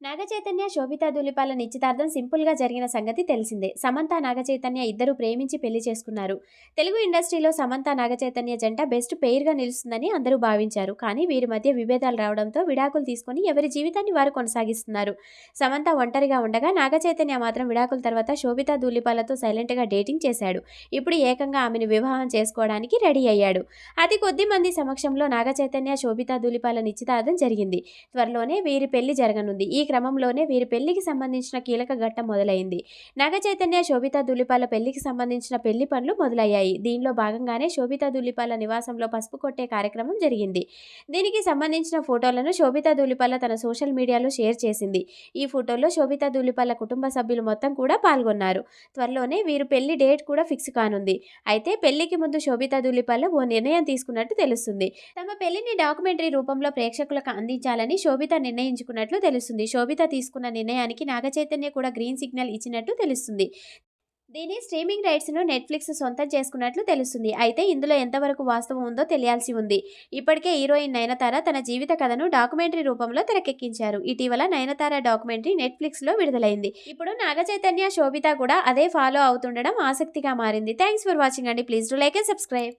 నాగచైతన్య శోభిత దులిపాల నిశ్చితార్థం సింపుల్గా జరిగిన సంగతి తెలిసిందే. సమంత నాగచైతన్య ఇద్దరు ప్రేమించి పెళ్ళి చేసుకున్నారు. తెలుగు ఇండస్ట్రీలో సమంత నాగచైతన్య జంట బెస్ట్ పెయిర్గా నిలుస్తుందని అందరూ భావించారు. కానీ వీరి మధ్య విభేదాలు రావడంతో విడాకులు తీసుకొని ఎవరి జీవితాన్ని వారు కొనసాగిస్తున్నారు. సమంత ఒంటరిగా ఉండగా నాగచైతన్య మాత్రం విడాకుల తర్వాత శోభిత ధూళిపాలతో సైలెంట్గా డేటింగ్ చేశాడు. ఇప్పుడు ఏకంగా ఆమెను వివాహం చేసుకోవడానికి రెడీ అయ్యాడు. అతి కొద్ది మంది సమక్షంలో నాగచైతన్య శోభిత దులిపాల నిశ్చితార్థం జరిగింది. త్వరలోనే వీరి పెళ్ళి జరగనుంది. ఈ క్రమంలోనే వీరి పెళ్ళికి సంబంధించిన కీలక ఘట్టం మొదలైంది. నాగ చైతన్య శోభితా దులిపాల పెళ్ళికి సంబంధించిన పెళ్ళి పనులు మొదలయ్యాయి. దీనిలో భాగంగానే శోభితా దులిపాల నివాసంలో పసుపు కొట్టే కార్యక్రమం జరిగింది. దీనికి సంబంధించిన ఫోటోలను శోభితా దులిపాల తన సోషల్ మీడియాలో షేర్ చేసింది. ఈ ఫోటోలో శోభితా దులిపాల కుటుంబ సభ్యులు మొత్తం కూడా పాల్గొన్నారు. త్వరలోనే వీరు పెళ్ళి డేట్ కూడా ఫిక్స్ కానుంది. అయితే పెళ్ళికి ముందు శోభితా దులిపాల ఓ నిర్ణయం తీసుకున్నట్టు తెలుస్తుంది. తమ పెళ్ళిని డాక్యుమెంటరీ రూపంలో ప్రేక్షకులకు అందించాలని శోభిత నిర్ణయించుకున్నట్లు తెలుస్తుంది. శోభిత తీసుకున్న నిర్ణయానికి నాగచైతన్య కూడా గ్రీన్ సిగ్నల్ ఇచ్చినట్టు తెలుస్తుంది. దీని స్ట్రీమింగ్ రైట్స్ను నెట్ఫ్లిక్స్ సొంతం చేసుకున్నట్లు తెలుస్తుంది. అయితే ఇందులో ఎంతవరకు వాస్తవం ఉందో తెలియాల్సి ఉంది. ఇప్పటికే హీరోయిన్ నయనతార తన జీవిత కథను డాక్యుమెంటరీ రూపంలో తెరకెక్కించారు. ఇటీవల నయనతార డాక్యుమెంటరీ నెట్ఫ్లిక్స్లో విడుదలైంది. ఇప్పుడు నాగచైతన్య శోభిత కూడా అదే ఫాలో అవుతుండడం ఆసక్తిగా మారింది. థ్యాంక్స్ ఫర్ వాచింగ్ అండి. Please to like and subscribe.